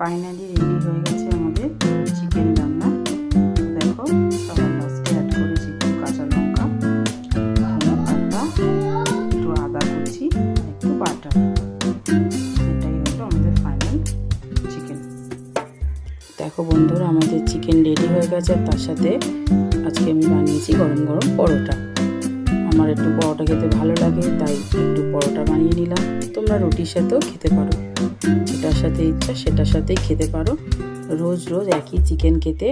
Finally ready হয়ে গেছে আমাদের চিকেন রান্না। দেখো, সবার লাস্টে অ্যাড করেছি একটু কাঁচা লঙ্কা ধনে পাতা, একটু আদা কুচি, একটু বাটার। এটাই হলো আমাদের ফাইনাল চিকেন দেখো বন্ধুরা, আমাদের চিকেন রেডি হয়ে গেছে। আর তার সাথে আজকে আমি বানিয়েছি গরম গরম পরোটা। আমার একটু পরোটা খেতে ভালো লাগে, তাই একটু পরোটা বানিয়ে নিলাম। তোমরা রুটির সাথেও খেতে পারো। যেটার সাথে ইচ্ছা সেটার সাথেই খেতে পারো। রোজ রোজ একই চিকেন খেতে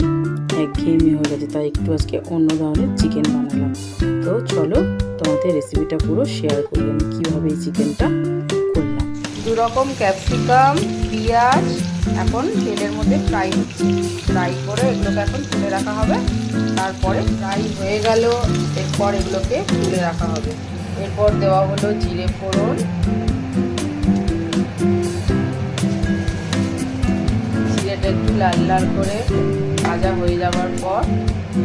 একঘেয়েমি হয়ে গেছে, তাই একটু আজকে অন্য ধরনের চিকেন বানালাম। তো চলো, তোমাদের রেসিপিটা পুরো শেয়ার করি আমি কীভাবে এই চিকেনটা করলাম। দু রকম ক্যাপসিকাম, পেঁয়াজ এখন তেলের মধ্যে ফ্রাই হচ্ছে। ফ্রাই করে এগুলোকে এখন তুলে রাখা হবে। তারপরে ফ্রাই হয়ে গেল। এরপর এগুলোকে তুলে রাখা হবে। এরপর দেওয়া হলো জিরে ফোড়ন। জিরেটা একটু লাল লাল করে ভাজা হয়ে যাওয়ার পর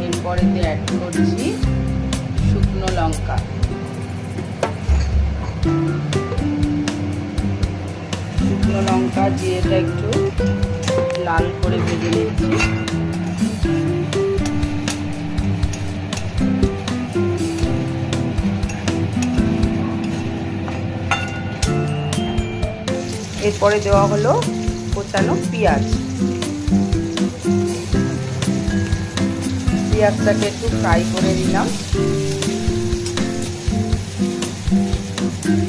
এরপরেতে অ্যাড করছি লঙ্কা জিরেটা একটু লাল করে ভেজে নিচ্ছি। এরপরে দেওয়া হলো কোচানো পেঁয়াজ। পেঁয়াজটাকে একটু ফ্রাই করে দিলাম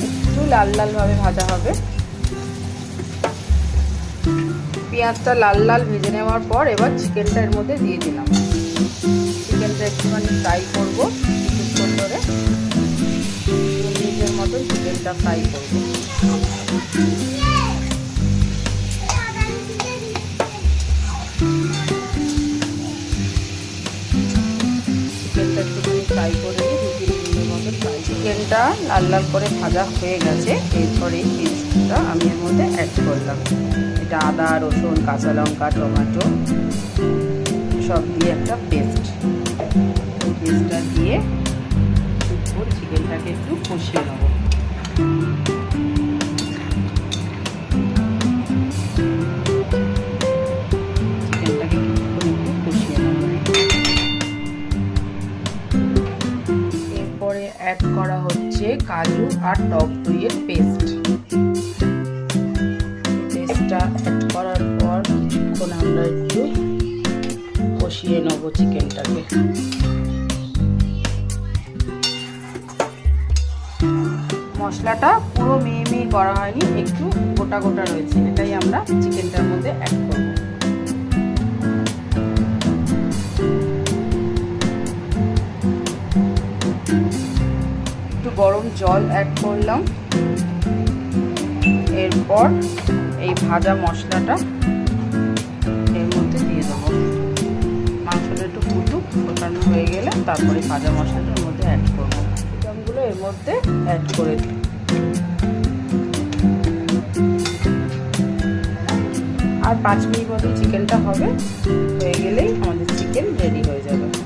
একটু লাল লাল ভাবে ভাজা হবে। পেঁয়াজটা লাল লাল ভেজে নেওয়ার পর এবার চিকেনটা এর মধ্যে দিয়ে দিলাম। চিকেনটা একটুখানি ফ্রাই করব কিছুক্ষণ ধরে মিনিটের মতন চিকেনটা ফ্রাই করব। চিকেনটা একটুখানি ফ্রাই করে চিকেনটা লাল লাল করে ভাজা হয়ে গেছে, এরপরে এই আমি এর মধ্যে অ্যাড করলাম। এটা আদা রসুন, কাঁচা লঙ্কা, টমেটো, সব দিয়ে একটা পেস্ট। পেস্টটা দিয়ে উপর চিকেনটাকে একটু কষিয়ে নেব। চিকেনটাকে একটু কষিয়ে নেব। এরপরে অ্যাড করা হচ্ছে কাজু আর টক দইয়ের পেস্ট কষিয়ে নেব চিকেনটাকে। মশলাটা পুরো মেয়ে মেয়ে করা হয়নি, একটু গোটা গোটা রয়েছে। এটাই আমরা চিকেনটার মধ্যে অ্যাড করব। একটু গরম জল অ্যাড করলাম। এরপর এই ভাজা মশলাটা ফোটানো হয়ে গেলে তারপরে ভাজা মশলাটার মধ্যে অ্যাড করব। চিকেনগুলো এর মধ্যে অ্যাড করে দিই। আর পাঁচ মিনিট মতো চিকেনটা হবে, হয়ে গেলেই আমাদের চিকেন রেডি হয়ে যাবে।